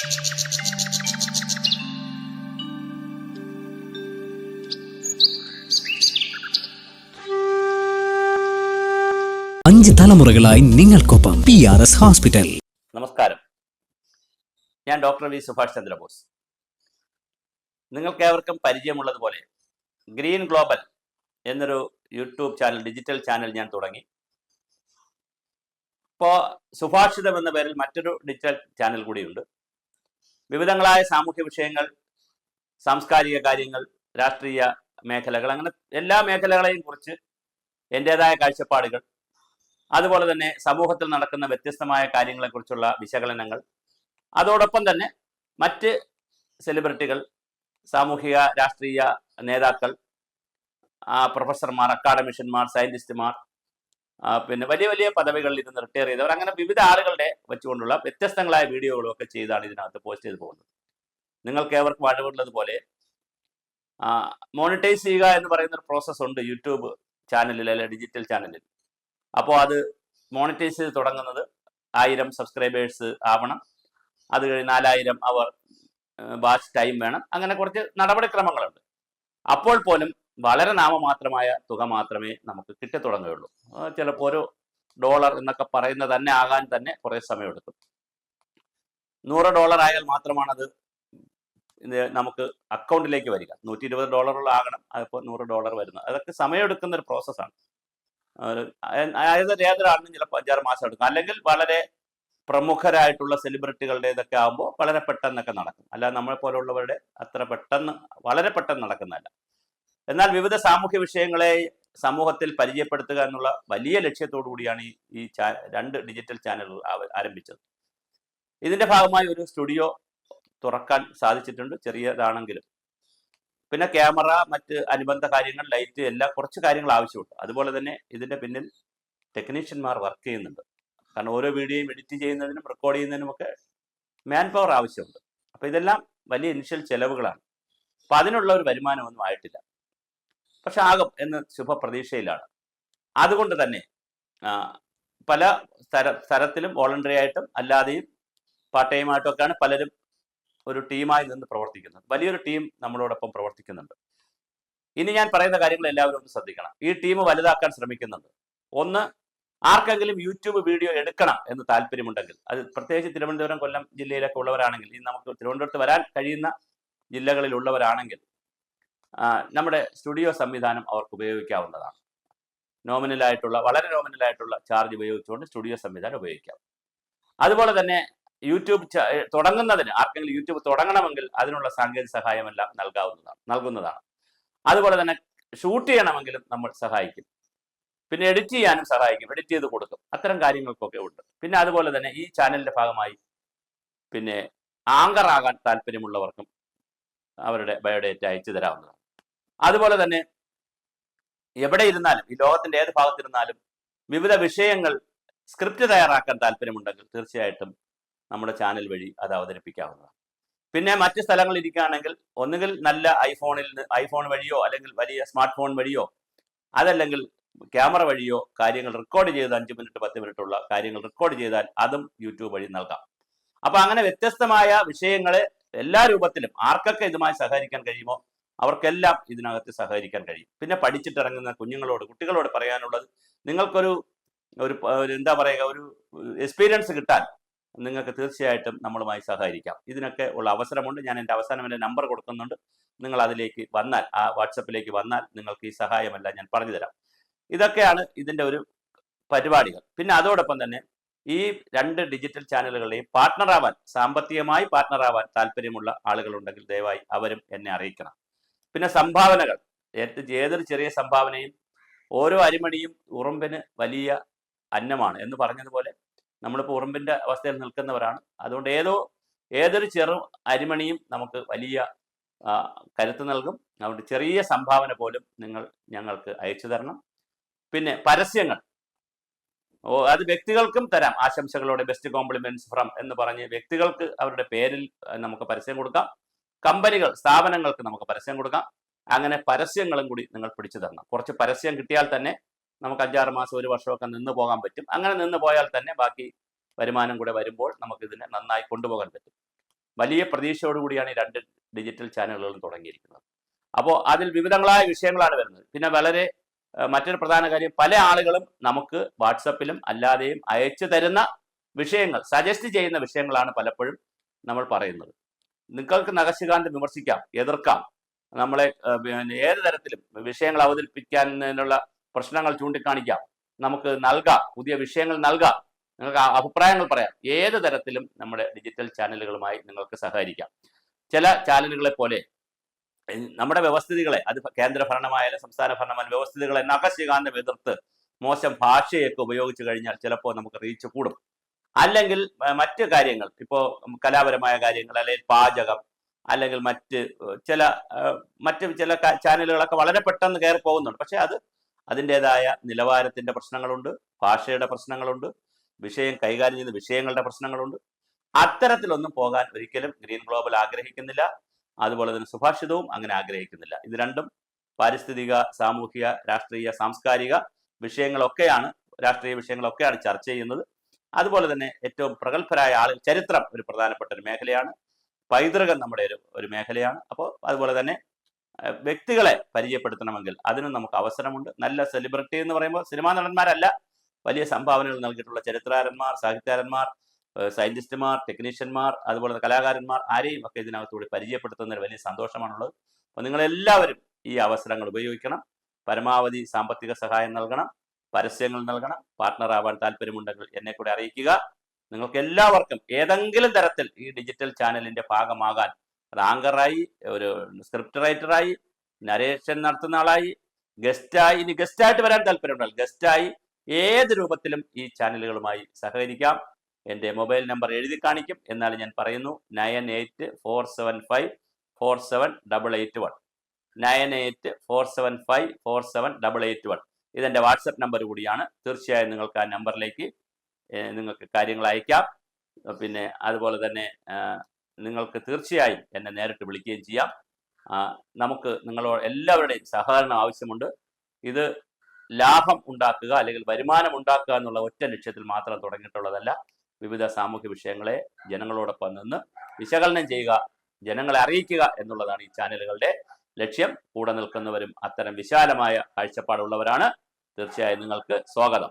അഞ്ച് തലമുറകളായി നിങ്ങൾക്കൊപ്പം പി ആർ എസ് ഹോസ്പിറ്റൽ നമസ്കാരം. ഞാൻ ഡോക്ടർ വി സുഭാഷ് ചന്ദ്രബോസ്. നിങ്ങൾക്കേവർക്കും പരിചയമുള്ളതുപോലെ ഗ്രീൻ ഗ്ലോബൽ എന്നൊരു യൂട്യൂബ് ചാനൽ ഡിജിറ്റൽ ചാനൽ ഞാൻ തുടങ്ങി. ഇപ്പോൾ സുഭാഷിതം എന്ന പേരിൽ മറ്റൊരു ഡിജിറ്റൽ ചാനൽ കൂടിയുണ്ട്. വിവിധങ്ങളായ സാമൂഹ്യ വിഷയങ്ങൾ സാംസ്കാരിക കാര്യങ്ങൾ രാഷ്ട്രീയ മേഖലകൾ അങ്ങനെ എല്ലാ മേഖലകളെയും കുറിച്ച് എന്റെതായ കാഴ്ചപ്പാടുകൾ. അതുപോലെ തന്നെ സമൂഹത്തിൽ നടക്കുന്ന വ്യത്യസ്തമായ കാര്യങ്ങളെക്കുറിച്ചുള്ള വിശകലനങ്ങൾ. അതോടൊപ്പം തന്നെ മറ്റ് സെലിബ്രിറ്റികൾ സാമൂഹിക രാഷ്ട്രീയ നേതാക്കൾ പ്രൊഫസർമാർ അക്കാഡമിഷ്യന്മാർ സയന്റിസ്റ്റുമാർ ആ, പിന്നെ വലിയ വലിയ പദവികളിൽ ഇരുന്ന് റിട്ടയർ ചെയ്തവർ അങ്ങനെ വിവിധ ആളുകളുടെ വെച്ചുകൊണ്ടുള്ള വ്യത്യസ്തങ്ങളായ വീഡിയോകളും ഒക്കെ ചെയ്താണ് ഇതിനകത്ത് പോസ്റ്റ് ചെയ്ത് പോകുന്നത്. നിങ്ങൾക്ക് ഏവർക്കും അറിവുള്ളതുപോലെ മോണിറ്റൈസ് ചെയ്യുക എന്ന് പറയുന്ന ഒരു പ്രോസസ്സ് ഉണ്ട് യൂട്യൂബ് ചാനലിൽ അല്ലെ ഡിജിറ്റൽ ചാനലിൽ അപ്പോൾ അത് മോണിറ്റൈസ് ചെയ്ത് തുടങ്ങുന്നത് ആയിരം സബ്സ്ക്രൈബേഴ്സ് ആവണം. അത് കഴിഞ്ഞ് നാലായിരം അവർ വാച്ച് ടൈം വേണം. അങ്ങനെ കുറച്ച് നടപടിക്രമങ്ങളുണ്ട്. അപ്പോൾ പോലും വളരെ നാമമാത്രമായ തുക മാത്രമേ നമുക്ക് കിട്ടിത്തുടങ്ങുകയുള്ളൂ. ചിലപ്പോൾ ഒരു ഡോളർ എന്നൊക്കെ പറയുന്നത് തന്നെ ആകാൻ തന്നെ കുറേ സമയമെടുക്കും. നൂറ് ഡോളർ ആയാൽ മാത്രമാണ് അത് നമുക്ക് അക്കൗണ്ടിലേക്ക് വരിക. നൂറ്റി ഇരുപത് ഡോളറുള്ള ആകണം അതിപ്പോൾ നൂറ് ഡോളർ വരുന്നത്. അതൊക്കെ സമയമെടുക്കുന്ന ഒരു പ്രോസസ്സാണ്. അതായത് ഏതൊരാളിനും ചിലപ്പോൾ അഞ്ചാറ് മാസം എടുക്കും. അല്ലെങ്കിൽ വളരെ പ്രമുഖരായിട്ടുള്ള സെലിബ്രിറ്റികളുടെ ഇതൊക്കെ ആകുമ്പോൾ വളരെ പെട്ടെന്നൊക്കെ നടക്കും. അല്ലാതെ നമ്മളെ പോലുള്ളവരുടെ അത്ര പെട്ടെന്ന് വളരെ പെട്ടെന്ന് നടക്കുന്നതല്ല. എന്നാൽ വിവിധ സാമൂഹ്യ വിഷയങ്ങളെ സമൂഹത്തിൽ പരിചയപ്പെടുത്തുക എന്നുള്ള വലിയ ലക്ഷ്യത്തോടു കൂടിയാണ് ഈ ഈ രണ്ട് ഡിജിറ്റൽ ചാനലുകൾ ആരംഭിച്ചത്. ഇതിന്റെ ഭാഗമായി ഒരു സ്റ്റുഡിയോ തുറക്കാൻ സാധിച്ചിട്ടുണ്ട് ചെറിയതാണെങ്കിലും. പിന്നെ ക്യാമറ മറ്റ് അനുബന്ധ കാര്യങ്ങൾ ലൈറ്റ് എല്ലാം കുറച്ച് കാര്യങ്ങൾ ആവശ്യമുണ്ട്. അതുപോലെ തന്നെ ഇതിന്റെ പിന്നിൽ ടെക്നീഷ്യന്മാർ വർക്ക് ചെയ്യുന്നുണ്ട്. കാരണം ഓരോ വീഡിയോയും എഡിറ്റ് ചെയ്യുന്നതിനും റെക്കോർഡ് ചെയ്യുന്നതിനും ഒക്കെ മാൻ പവർ ആവശ്യമുണ്ട്. അപ്പോൾ ഇതെല്ലാം വലിയ ഇനിഷ്യൽ ചെലവുകളാണ്. അപ്പം അതിനുള്ള ഒരു വരുമാനമൊന്നും ആയിട്ടില്ല. പക്ഷെ ആകും എന്ന് ശുഭപ്രതീക്ഷയിലാണ്. അതുകൊണ്ട് തന്നെ പല തര തരത്തിലും വോളണ്ടറി ആയിട്ടും അല്ലാതെയും പാർട്ട് ടൈം പലരും ഒരു ടീമായി നിന്ന് പ്രവർത്തിക്കുന്നത്. വലിയൊരു ടീം നമ്മളോടൊപ്പം പ്രവർത്തിക്കുന്നുണ്ട്. ഇനി ഞാൻ പറയുന്ന കാര്യങ്ങൾ എല്ലാവരും ഒന്ന് ശ്രദ്ധിക്കണം. ഈ ടീം വലുതാക്കാൻ ശ്രമിക്കുന്നുണ്ട്. ഒന്ന് ആർക്കെങ്കിലും യൂട്യൂബ് വീഡിയോ എടുക്കണം എന്ന് താല്പര്യമുണ്ടെങ്കിൽ അത് പ്രത്യേകിച്ച് തിരുവനന്തപുരം കൊല്ലം ജില്ലയിലൊക്കെ ഉള്ളവരാണെങ്കിൽ ഇനി നമുക്ക് തിരുവനന്തപുരത്ത് വരാൻ കഴിയുന്ന ജില്ലകളിലുള്ളവരാണെങ്കിൽ നമ്മുടെ സ്റ്റുഡിയോ സംവിധാനം അവർക്ക് ഉപയോഗിക്കാവുന്നതാണ്. നോമിനലായിട്ടുള്ള വളരെ നോമിനലായിട്ടുള്ള ചാർജ് ഉപയോഗിച്ചുകൊണ്ട് സ്റ്റുഡിയോ സംവിധാനം ഉപയോഗിക്കാം. അതുപോലെ തന്നെ യൂട്യൂബ് തുടങ്ങുന്നതിന് ആർക്കെങ്കിലും യൂട്യൂബ് തുടങ്ങണമെങ്കിൽ അതിനുള്ള സാങ്കേതിക സഹായമെല്ലാം നൽകാവുന്നതാണ് നൽകുന്നതാണ്. അതുപോലെ തന്നെ ഷൂട്ട് ചെയ്യണമെങ്കിലും നമ്മൾ സഹായിക്കും. പിന്നെ എഡിറ്റ് ചെയ്യാനും സഹായിക്കും എഡിറ്റ് ചെയ്ത് കൊടുക്കും. അത്തരം കാര്യങ്ങൾക്കൊക്കെ ഉണ്ട്. പിന്നെ അതുപോലെ തന്നെ ഈ ചാനലിന്റെ ഭാഗമായി പിന്നെ ആങ്കർ ആകാൻ താല്പര്യമുള്ളവർക്കും അവരുടെ ബയോഡേറ്റ അയച്ചു തരാവുന്നതാണ് അതുപോലെ തന്നെ എവിടെ ഇരുന്നാലും ഈ ലോകത്തിന്റെ ഏത് ഭാഗത്തിരുന്നാലും വിവിധ വിഷയങ്ങൾ സ്ക്രിപ്റ്റ് തയ്യാറാക്കാൻ താല്പര്യമുണ്ടെങ്കിൽ തീർച്ചയായിട്ടും നമ്മുടെ ചാനൽ വഴി അത് അവതരിപ്പിക്കാവുന്നതാണ്. പിന്നെ മറ്റ് സ്ഥലങ്ങളിൽ ഇരിക്കുകയാണെങ്കിൽ ഒന്നുകിൽ നല്ല ഐഫോണിൽ ഐഫോൺ വഴിയോ അല്ലെങ്കിൽ വലിയ സ്മാർട്ട് ഫോൺ വഴിയോ അതല്ലെങ്കിൽ ക്യാമറ വഴിയോ കാര്യങ്ങൾ റെക്കോർഡ് ചെയ്ത് അഞ്ച് മിനിറ്റ് പത്ത് മിനിറ്റ് ഉള്ള കാര്യങ്ങൾ റെക്കോർഡ് ചെയ്താൽ അതും യൂട്യൂബ് വഴി നൽകാം. അപ്പൊ അങ്ങനെ വ്യത്യസ്തമായ വിഷയങ്ങളെ എല്ലാ രൂപത്തിലും ആർക്കൊക്കെ ഇതുമായി സഹകരിക്കാൻ കഴിയുമോ? അവർക്കെല്ലാം ഇതിനകത്ത് സഹകരിക്കാൻ കഴിയും. പിന്നെ പഠിച്ചിട്ടിറങ്ങുന്ന കുഞ്ഞുങ്ങളോട് കുട്ടികളോട് പറയാനുള്ളത് നിങ്ങൾക്കൊരു ഒരു എന്താ പറയുക ഒരു എക്സ്പീരിയൻസ് കിട്ടാൻ നിങ്ങൾക്ക് തീർച്ചയായിട്ടും നമ്മളുമായി സഹകരിക്കാം. ഇതിനൊക്കെ ഉള്ള അവസരമുണ്ട്. ഞാൻ എന്റെ അവസാനം എന്റെ നമ്പർ കൊടുക്കുന്നുണ്ട്. നിങ്ങൾ അതിലേക്ക് വന്നാൽ ആ വാട്സപ്പിലേക്ക് വന്നാൽ നിങ്ങൾക്ക് ഈ സഹായമെല്ലാം ഞാൻ പറഞ്ഞു തരാം. ഇതൊക്കെയാണ് ഇതിന്റെ ഒരു പരിപാടികൾ. പിന്നെ അതോടൊപ്പം തന്നെ ഈ രണ്ട് ഡിജിറ്റൽ ചാനലുകളെയും പാർട്ട്ണറാവാൻ സാമ്പത്തികമായി പാർട്ട്ണറാവാൻ താല്പര്യമുള്ള ആളുകളുണ്ടെങ്കിൽ ദയവായി അവരും എന്നെ അറിയിക്കണം. പിന്നെ സംഭാവനകൾ. ഏത് ഏതൊരു ചെറിയ സംഭാവനയും ഓരോ അരിമണിയും ഉറുമ്പിന് വലിയ അന്നമാണ് എന്ന് പറഞ്ഞതുപോലെ നമ്മളിപ്പോൾ ഉറുമ്പിന്റെ അവസ്ഥയിൽ നിൽക്കുന്നവരാണ്. അതുകൊണ്ട് ഏതോ ഏതൊരു ചെറു അരിമണിയും നമുക്ക് വലിയ കരുത്ത് നൽകും. അതുകൊണ്ട് ചെറിയ സംഭാവന പോലും നിങ്ങൾ ഞങ്ങൾക്ക് അയച്ചു തരണം. പിന്നെ പരസ്യങ്ങൾ. ഓ അത് വ്യക്തികൾക്കും തരാം. ആശംസകളോടെ ബെസ്റ്റ് കോംപ്ലിമെന്റ്സ് ഫ്രം എന്ന് പറഞ്ഞ് വ്യക്തികൾക്ക് അവരുടെ പേരിൽ നമുക്ക് പരസ്യം കൊടുക്കാം. കമ്പനികൾ സ്ഥാപനങ്ങൾക്ക് നമുക്ക് പരസ്യം കൊടുക്കാം. അങ്ങനെ പരസ്യങ്ങളും കൂടി നിങ്ങൾ പിടിച്ചു തരണം. കുറച്ച് പരസ്യം കിട്ടിയാൽ തന്നെ നമുക്ക് അഞ്ചാറ് മാസം ഒരു വർഷമൊക്കെ നിന്ന് പോകാൻ പറ്റും. അങ്ങനെ നിന്ന് പോയാൽ തന്നെ ബാക്കി വരുമാനം കൂടെ വരുമ്പോൾ നമുക്ക് ഇതിനെ നന്നായി കൊണ്ടുപോകാൻ പറ്റും. വലിയ പ്രതീക്ഷയോടുകൂടിയാണ് ഈ രണ്ട് ഡിജിറ്റൽ ചാനലുകളും തുടങ്ങിയിരിക്കുന്നത്. അപ്പോൾ അതിൽ വിവിധങ്ങളായ വിഷയങ്ങളാണ് വരുന്നത്. പിന്നെ വളരെ മറ്റൊരു പ്രധാന കാര്യം പല ആളുകളും നമുക്ക് വാട്സപ്പിലും അല്ലാതെയും അയച്ചു തരുന്ന വിഷയങ്ങൾ സജസ്റ്റ് ചെയ്യുന്ന വിഷയങ്ങളാണ് പലപ്പോഴും നമ്മൾ പറയുന്നത്. നിങ്ങൾക്ക് നഖശികാന്ത് വിമർശിക്കാം എതിർക്കാം. നമ്മളെ ഏത് തരത്തിലും വിഷയങ്ങൾ അവതരിപ്പിക്കാനുള്ള പ്രശ്നങ്ങൾ ചൂണ്ടിക്കാണിക്കാം. നമുക്ക് നൽകാം പുതിയ വിഷയങ്ങൾ നൽകാം. നിങ്ങൾക്ക് അഭിപ്രായങ്ങൾ പറയാം. ഏത് തരത്തിലും നമ്മുടെ ഡിജിറ്റൽ ചാനലുകളുമായി നിങ്ങൾക്ക് സഹകരിക്കാം. ചില ചാനലുകളെ പോലെ നമ്മുടെ വ്യവസ്ഥിതികളെ അത് കേന്ദ്ര ഭരണമായാലും സംസ്ഥാന ഭരണമായാലും വ്യവസ്ഥിതികളെ നഖശികാന്തം എതിർത്ത് മോശം ഭാഷയൊക്കെ ഉപയോഗിച്ചു കഴിഞ്ഞാൽ ചിലപ്പോൾ നമുക്ക് റീച്ച് കൂടും. അല്ലെങ്കിൽ മറ്റ് കാര്യങ്ങൾ ഇപ്പോൾ കലാപരമായ കാര്യങ്ങൾ അല്ലെങ്കിൽ പാചകം അല്ലെങ്കിൽ മറ്റ് ചില മറ്റ് ചില ചാനലുകളൊക്കെ വളരെ പെട്ടെന്ന് കയറി പോകുന്നുണ്ട്. പക്ഷെ അത് അതിന്റെതായ നിലവാരത്തിന്റെ പ്രശ്നങ്ങളുണ്ട് ഭാഷയുടെ പ്രശ്നങ്ങളുണ്ട് വിഷയം കൈകാര്യം ചെയ്യുന്ന വിഷയങ്ങളുടെ പ്രശ്നങ്ങളുണ്ട്. അത്തരത്തിലൊന്നും പോകാൻ ഒരിക്കലും ഗ്രീൻ ഗ്ലോബൽ ആഗ്രഹിക്കുന്നില്ല. അതുപോലെ തന്നെ സുഭാഷിതവും അങ്ങനെ ആഗ്രഹിക്കുന്നില്ല. ഇത് രണ്ടും പാരിസ്ഥിതിക സാമൂഹിക രാഷ്ട്രീയ സാംസ്കാരിക വിഷയങ്ങളൊക്കെയാണ് രാഷ്ട്രീയ വിഷയങ്ങളൊക്കെയാണ് ചർച്ച ചെയ്യുന്നത്. അതുപോലെ തന്നെ ഏറ്റവും പ്രഗത്ഭരായ ആളുകൾ ചരിത്രം ഒരു പ്രധാനപ്പെട്ട ഒരു മേഖലയാണ്. പൈതൃകം നമ്മുടെ ഒരു ഒരു മേഖലയാണ്. അപ്പോൾ അതുപോലെ തന്നെ വ്യക്തികളെ പരിചയപ്പെടുത്തണമെങ്കിൽ അതിനും നമുക്ക് അവസരമുണ്ട്. നല്ല സെലിബ്രിറ്റി എന്ന് പറയുമ്പോൾ സിനിമാ നടന്മാരല്ല. വലിയ സംഭാവനകൾ നൽകിയിട്ടുള്ള ചരിത്രകാരന്മാർ സാഹിത്യകാരന്മാർ സയന്റിസ്റ്റുമാർ ടെക്നീഷ്യന്മാർ അതുപോലെ കലാകാരന്മാർ ആരെയും ഒക്കെ ഇതിനകത്തൂടി പരിചയപ്പെടുത്തുന്നതിൽ വലിയ സന്തോഷമാണുള്ളത്. അപ്പോൾ നിങ്ങളെല്ലാവരും ഈ അവസരങ്ങൾ ഉപയോഗിക്കണം. പരമാവധി സാമ്പത്തിക സഹായം നൽകണം. പരസ്യങ്ങൾ നൽകണം. പാർട്ട്ണർ ആവാൻ താല്പര്യമുണ്ടെങ്കിൽ എന്നെ കൂടെ അറിയിക്കുക. നിങ്ങൾക്ക് എല്ലാവർക്കും ഏതെങ്കിലും തരത്തിൽ ഈ ഡിജിറ്റൽ ചാനലിന്റെ ഭാഗമാകാൻ അത് ആങ്കറായി ഒരു സ്ക്രിപ്റ്റ് റൈറ്ററായി നരേഷൻ നടത്തുന്ന ആളായി ഗസ്റ്റായി ഇനി ഗസ്റ്റായിട്ട് വരാൻ താല്പര്യമുണ്ടാകും ഗസ്റ്റായി ഏത് രൂപത്തിലും ഈ ചാനലുകളുമായി സഹകരിക്കാം. എന്റെ മൊബൈൽ നമ്പർ എഴുതി കാണിക്കും. എന്നാൽ ഞാൻ പറയുന്നു. Nine eight four seven five four seven double eight one. Nine eight four seven five four seven double eight one. ഇതെന്റെ വാട്സപ്പ് നമ്പർ കൂടിയാണ്. തീർച്ചയായും നിങ്ങൾക്ക് ആ നമ്പറിലേക്ക് നിങ്ങൾക്ക് കാര്യങ്ങൾ അയക്കാം. പിന്നെ അതുപോലെ തന്നെ നിങ്ങൾക്ക് തീർച്ചയായും എന്നെ നേരിട്ട് വിളിക്കുകയും ചെയ്യാം. നമുക്ക് നിങ്ങളോട് എല്ലാവരുടെയും സഹകരണം ആവശ്യമുണ്ട്. ഇത് ലാഭം ഉണ്ടാക്കുക അല്ലെങ്കിൽ വരുമാനം ഉണ്ടാക്കുക എന്നുള്ള ഒറ്റ ലക്ഷ്യത്തിൽ മാത്രം തുടങ്ങിയിട്ടുള്ളതല്ല. വിവിധ സാമൂഹ്യ വിഷയങ്ങളെ ജനങ്ങളോടൊപ്പം നിന്ന് വിശകലനം ചെയ്യുക ജനങ്ങളെ അറിയിക്കുക എന്നുള്ളതാണ് ഈ ചാനലുകളുടെ ലക്ഷ്യം. കൂടെ നിൽക്കുന്നവരും അത്തരം വിശാലമായ കാഴ്ചപ്പാടുള്ളവരാണ്. തീർച്ചയായും നിങ്ങൾക്ക് സ്വാഗതം.